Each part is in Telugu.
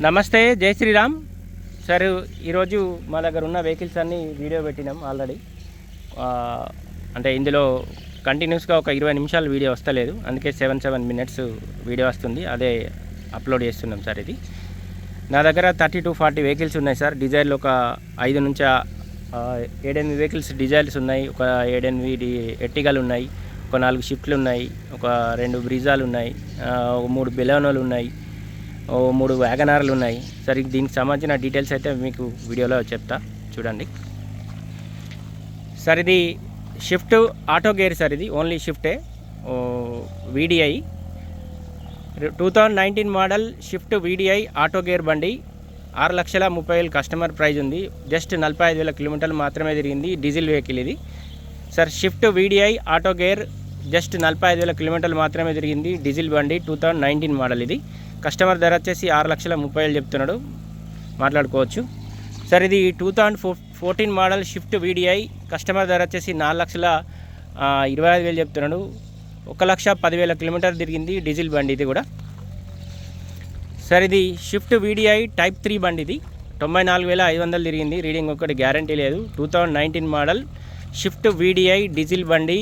నమస్తే జై శ్రీరామ్. సార్ ఈరోజు మా దగ్గర ఉన్న వెహికల్స్ అన్నీ వీడియో పెట్టినాం ఆల్రెడీ. అంటే ఇందులో కంటిన్యూస్గా ఒక ఇరవై నిమిషాలు వీడియో వస్తలేదు. అందుకే సెవెన్ సెవెన్ మినిట్స్ వీడియో వస్తుంది. అదే అప్లోడ్ చేస్తున్నాం సార్ ఇది. నా దగ్గర థర్టీ టు ఫార్టీ వెహికల్స్ ఉన్నాయి సార్. డిజైర్లు ఒక ఐదు నుంచి ఏడెనిమిది వెహికల్స్ డిజైర్స్ ఉన్నాయి. ఒక ఏడెనిమిది ఎట్టిగాలు ఉన్నాయి. ఒక నాలుగు షిఫ్ట్లు ఉన్నాయి. ఒక రెండు బ్రిజాలు ఉన్నాయి. ఒక మూడు బెలోనోలు ఉన్నాయి. ఓ మూడు వ్యాగనార్లు ఉన్నాయి. సరే దీనికి సంబంధించిన డీటెయిల్స్ అయితే మీకు వీడియోలో చెప్తా. చూడండి. సార్ ఇది షిఫ్ట్ ఆటో గేర్ సార్ ఇది. Only షిఫ్టే. VDI two thousand nineteen model Swift VDI auto gear బండి. ఆరు లక్షల ముప్పై వేలు కస్టమర్ ప్రైజ్ ఉంది. జస్ట్ నలభై ఐదు వేల కిలోమీటర్లు మాత్రమే తిరిగింది డీజిల్ వెహికల్ ఇది. Sir Swift VDI auto gear just నలభై ఐదు వేల కిలోమీటర్లు మాత్రమే తిరిగింది డీజిల్ బండి టూ థౌజండ్ నైన్టీన్ మోడల్ ఇది. కస్టమర్ ధర వచ్చేసి ఆరు లక్షల ముప్పై వేలు చెప్తున్నాడు. మాట్లాడుకోవచ్చు. సార్ ఇది two thousand four fourteen model Swift VDI. Customer ధర వచ్చేసి నాలుగు లక్షల ఇరవై ఐదు వేలు చెప్తున్నాడు. ఒక లక్ష పదివేల కిలోమీటర్ తిరిగింది డీజిల్ బండి ఇది కూడా. సార్ ఇది షిఫ్ట్ వీడిఐ టైప్ త్రీ బండి ఇది. తొంభై నాలుగు వేల ఐదు వందలు తిరిగింది. రీడింగ్ ఒకటి గ్యారంటీ లేదు. Two thousand nineteen model Swift VDI diesel బండి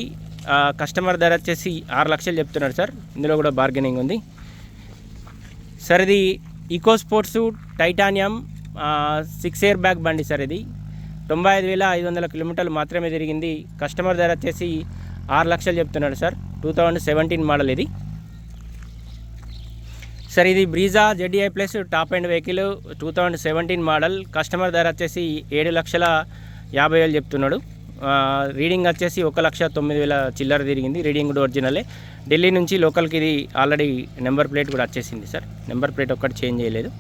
కస్టమర్ ధర వచ్చేసి ఆరు లక్షలు చెప్తున్నాడు సార్. ఇందులో కూడా బార్గెనింగ్ ఉంది. సార్ ఇది Eco Sports Titanium six air bag బండి సార్ ఇది. తొంభై ఐదు వేల ఐదు వందల కిలోమీటర్లు మాత్రమే తిరిగింది కస్టమర్ ధర వచ్చేసి ఆరు లక్షలు చెప్తున్నాడు sir. Two thousand seventeen model ఇది. సార్ ఇది Brezza ZDI plus top end vehicle two thousand seventeen model. Customer ధర వచ్చేసి ఏడు లక్షల యాభై వేలు చెప్తున్నాడు. రీడింగ్ వచ్చేసి ఒక లక్ష తొమ్మిది వేల చిల్లర తిరిగింది రీడింగ్ కూడా ఒరిజినలే. ఢిల్లీ నుంచి లోకల్కి ఇది ఆల్రెడీ నెంబర్ ప్లేట్ కూడా వచ్చేసింది సార్. నెంబర్ ప్లేట్ ఒక్కటి చేంజ్ చేయలేదు.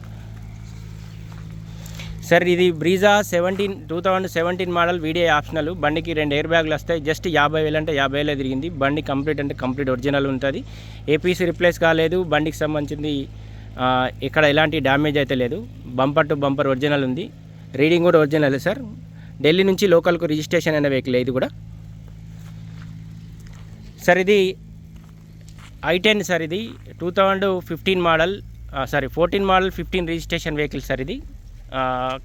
సార్ ఇది Brezza seventeen two thousand seventeen model VDI optional బండికి రెండు ఎయిర్ బ్యాగులు వస్తాయి. జస్ట్ యాభై వేలు అంటే యాభై వేలే తిరిగింది. బండి కంప్లీట్ అంటే కంప్లీట్ ఒరిజినల్ ఉంటుంది. ఏపీసీ రిప్లేస్ కాలేదు. బండికి సంబంధించింది ఇక్కడ ఎలాంటి డ్యామేజ్ అయితే లేదు. బంపర్ టు బంపర్ ఒరిజినల్ ఉంది. రీడింగ్ కూడా ఒరిజినల్ సార్. ఢిల్లీ నుంచి లోకల్కు రిజిస్ట్రేషన్ అయిన వెహికల్ ఇది కూడా? సార్ ఇది ఐ టెన్ సార్ ఇది. Two thousand fifteen model sorry fourteen model fifteen registration vehicle sir ఇది.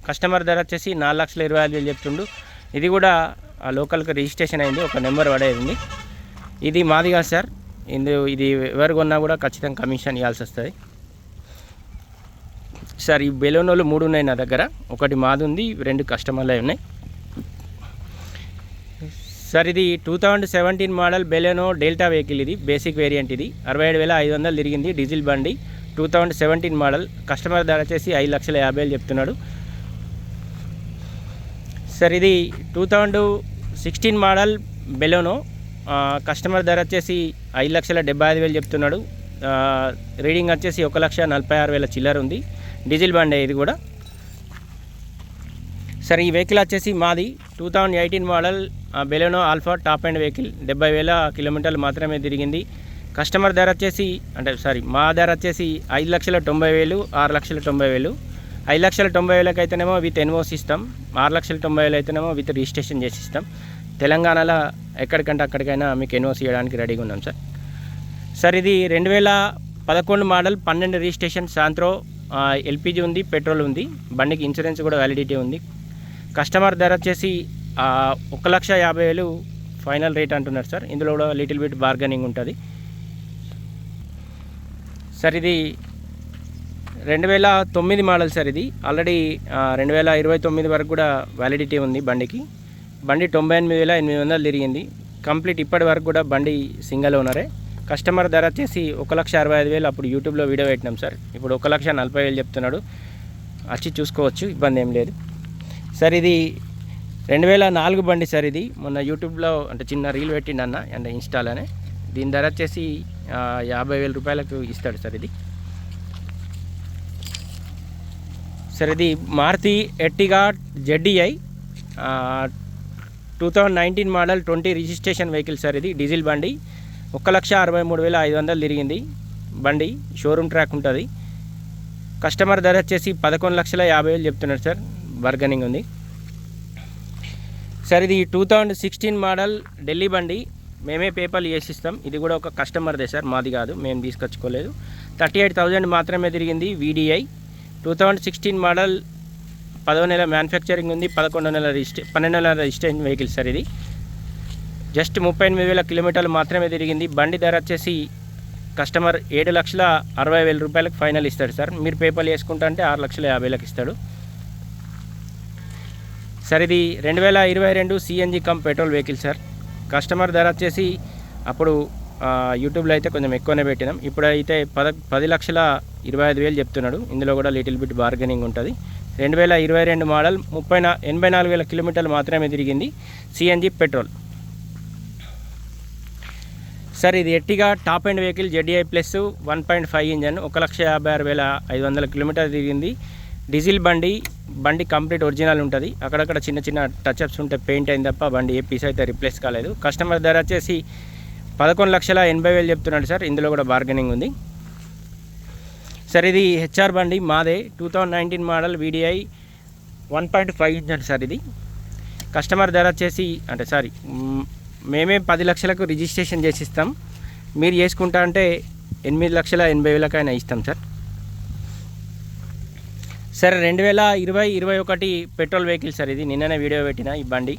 కస్టమర్ ధర వచ్చేసి నాలుగు లక్షల ఇరవై ఐదు వేలు చెప్తుండు. ఇది కూడా ఆ లోకల్కి రిజిస్ట్రేషన్ అయింది. ఒక నెంబర్ పడేది ఉంది. ఇది మాది కాదు సార్. ఇందు ఇది ఎవరు కొన్నా కూడా ఖచ్చితంగా కమిషన్ ఇవ్వాల్సి వస్తుంది. సార్ ఈ బెలూనోలు మూడు ఉన్నాయి నా దగ్గర. ఒకటి మాది ఉంది రెండు కస్టమర్లే ఉన్నాయి. సార్ ఇది two thousand seventeen model Baleno Delta vehicle ఇది బేసిక్ వేరియంట్ ఇది. అరవై ఏడు వేల ఐదు వందలు తిరిగింది డీజిల్ బండి. Two thousand seventeen model customer ధర వచ్చేసి ఐదు లక్షల యాభై వేలు చెప్తున్నాడు. సార్ ఇది two thousand sixteen model Baleno customer ధర వచ్చేసి ఐదు లక్షల డెబ్బై ఐదు వేలు చెప్తున్నాడు. రీడింగ్ వచ్చేసి ఒక లక్ష నలభై ఆరు వేల చిల్లర ఉంది. డీజిల్ బండి ఇది కూడా. సరే ఈ వెహికల్ వచ్చేసి మాది two thousand eighteen model Baleno Alpha top end vehicle డెబ్బై వేల కిలోమీటర్లు మాత్రమే తిరిగింది. కస్టమర్ ధర వచ్చేసి అంటే సారీ మా ధర వచ్చేసి ఐదు లక్షల తొంభై వేలు ఆరు లక్షల తొంభై వేలు. ఐదు లక్షల తొంభై వేలకు అయితేనేమో విత్ ఎన్ఓస్ ఇస్తాం ఆరు లక్షల తొంభై వేలు అయితేనేమో విత్ రిజిస్ట్రేషన్ చేసి ఇస్తాం తెలంగాణలో ఎక్కడికంటే అక్కడికైనా మీకు ఎన్ఓసి ఇవ్వడానికి రెడీగా ఉన్నాం సార్. సార్ ఇది రెండు వేల పదకొండు మోడల్ పన్నెండు రిజిస్ట్రేషన్ సాంత్రో ఎల్పిజి ఉంది పెట్రోల్ ఉంది బండికి ఇన్సూరెన్స్ కూడా వ్యాలిడిటీ ఉంది. కస్టమర్ ధర వచ్చేసి ఒక లక్ష యాభై వేలు ఫైనల్ రేట్ అంటున్నారు సార్. ఇందులో కూడా లిటిల్ బిట్ బార్గెనింగ్ ఉంటుంది. సార్ ఇది రెండు వేల తొమ్మిది మోడల్ సార్ ఇది. ఆల్రెడీ రెండు వేల ఇరవై తొమ్మిది వరకు కూడా వ్యాలిడిటీ ఉంది బండికి. బండి తొంభై ఎనిమిది వేల ఎనిమిది వందలు తిరిగింది. కంప్లీట్ ఇప్పటి వరకు కూడా బండి సింగల్ ఓనరే. కస్టమర్ ధర వచ్చేసి ఒక లక్ష అరవై ఐదు వేలు. అప్పుడు యూట్యూబ్లో వీడియో పెట్టినాం సార్. ఇప్పుడు ఒక లక్ష నలభై వేలు చెప్తున్నాడు. వచ్చి చూసుకోవచ్చు ఇబ్బంది ఏం లేదు. సార్ ఇది రెండు వేల నాలుగు బండి సార్ ఇది. మొన్న యూట్యూబ్లో అంటే చిన్న రీల్ పెట్టిండన్న అంటే ఇన్స్టాలోనే. దీని ధర వచ్చేసి యాభై వేల రూపాయలకు ఇస్తాడు సార్ ఇది. సార్ ఇది Maruti Ertiga ZDI two thousand nineteen model twenty registration vehicle sir ఇది డీజిల్ బండి. ఒక లక్ష అరవై మూడు వేల ఐదు వందలు తిరిగింది బండి. షోరూమ్ ట్రాక్ ఉంటుంది. కస్టమర్ ధర వచ్చేసి పదకొండు లక్షల యాభై వేలు చెప్తున్నారు సార్. బర్గనింగ్ ఉంది సార్ ఇది two thousand sixteen model Delhi బండి. మేమే పేపర్లు చేసిస్తాం ఇది కూడా ఒక కస్టమర్దే సార్ మాది కాదు. మేము తీసుకొచ్చుకోలేదు. థర్టీ ఎయిట్ థౌజండ్ మాత్రమే తిరిగింది VDI. Two thousand sixteen model పదో నెల మ్యానుఫ్యాక్చరింగ్ ఉంది పదకొండో నెల రిజిస్ట్రే పన్నెండో నెల రిజిస్ట్రేషన్ వెహికల్ సార్ ఇది. జస్ట్ ముప్పై ఎనిమిది వేల కిలోమీటర్లు మాత్రమే తిరిగింది. బండి ధర వచ్చేసి కస్టమర్ ఏడు లక్షల అరవై వేల రూపాయలకు ఫైనల్ ఇస్తాడు సార్. మీరు పేపర్లు వేసుకుంటా అంటే ఆరు లక్షల యాభైలకు ఇస్తాడు. సార్ ఇది రెండు వేల ఇరవై రెండు CNG cum petrol vehicle sir. Customer ధర వచ్చేసి అప్పుడు యూట్యూబ్లో అయితే కొంచెం ఎక్కువనే పెట్టినాం. ఇప్పుడు అయితే పద పది లక్షల ఇరవై ఐదు వేలు చెప్తున్నాడు. ఇందులో కూడా లిటిల్ బిట్ బార్గెనింగ్ ఉంటుంది. రెండు వేల ఇరవై రెండు మోడల్ ముప్పై నా ఎనభై నాలుగు వేల కిలోమీటర్లు మాత్రమే తిరిగింది సిఎన్జి పెట్రోల్. సార్ ఇది Ertiga top end vehicle ZI plus one point five engine ఒక లక్ష యాభై ఆరు వేల ఐదు వందల కిలోమీటర్ తిరిగింది. డీజిల్ బండి బండి కంప్లీట్ ఒరిజినల్ ఉంటుంది. అక్కడక్కడ చిన్న చిన్న టచ్అప్స్ ఉంటే పెయింట్ అయింది తప్ప బండి ఏ పీస్ అయితే రిప్లేస్ కాలేదు. కస్టమర్ ధర వచ్చేసి పదకొండు లక్షల ఎనభై వేలు చెప్తున్నాడు సార్. ఇందులో కూడా బార్గెనింగ్ ఉంది. సార్ ఇది హెచ్ఆర్ బండి మాదే two thousand nineteen model VDI one point five engine sir ఇది. కస్టమర్ ధర వచ్చేసి అంటే సారీ మేమే పది లక్షలకు రిజిస్ట్రేషన్ చేసి ఇస్తాం మీరు చేసుకుంటా అంటే ఎనిమిది లక్షల ఎనభై వేలకైనా ఇస్తాం సార్. సార్ రెండు వేల ఇరవై ఇరవై ఒకటి పెట్రోల్ వెహికల్ సార్ ఇది. నిన్ననే వీడియో పెట్టిన ఈ బండి.